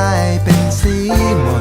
ายเป็นสีม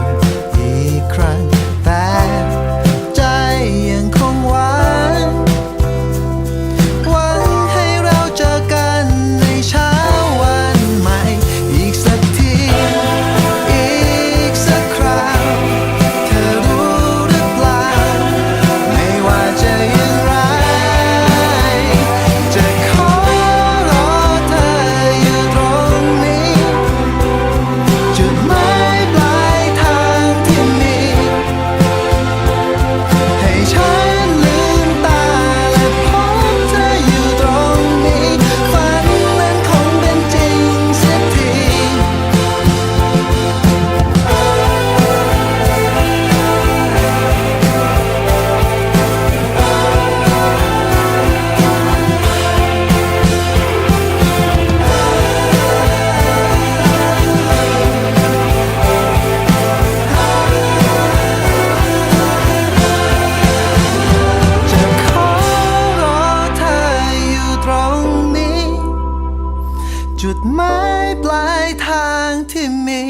จุดหมายปลายทางที่มี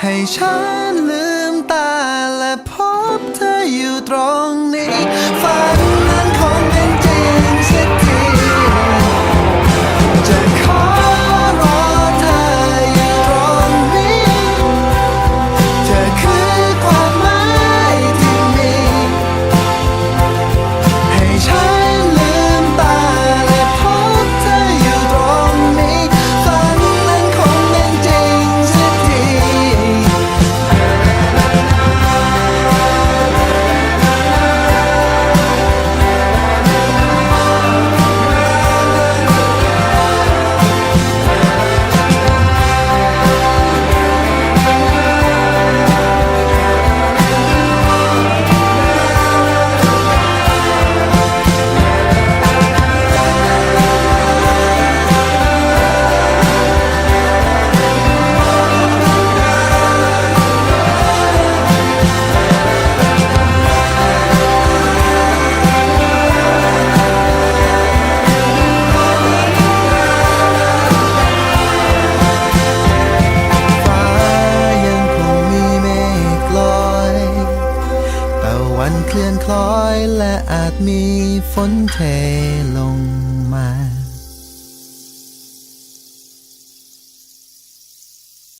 ให้ฉันลืมตาและพบเธออยู่ตรงนี้ฝัน มีฝนเทลงมา